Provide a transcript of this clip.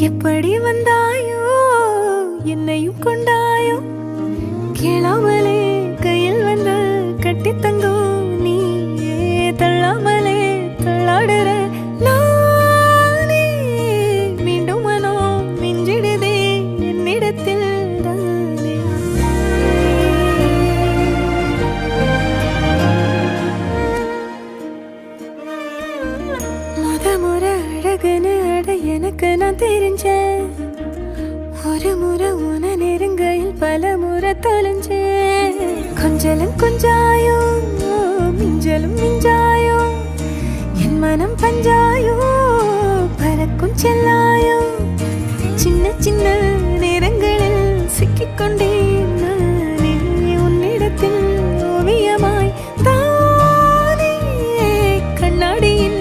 எப்படி வந்தாயோ என்னையும் கொண்டாயோ? கேளாமலே கையில் வந்த கட்டி தங்கோ நீயே தள்ளாமலே தள்ளாடுற நானே? மீண்டும் மனோ மிஞ்சிடுதே என்னிடத்தில் முத முறை நான் தெரிஞ்சேன் ஒரு முறை உன நெருங்கையில் பல முறை தொலைஞ்சேன் கொஞ்சலும் கொஞ்சாயோ மிஞ்சலும் மிஞ்சாயோ என் மனம் பஞ்சாயோ பறக்கும் செல்லாயோ சின்ன சின்ன நேரங்களில் சிக்கிக்கொண்டேன் நானே உன்னிடத்தில் ஓவியமாய் தானே. கண்ணாடியின்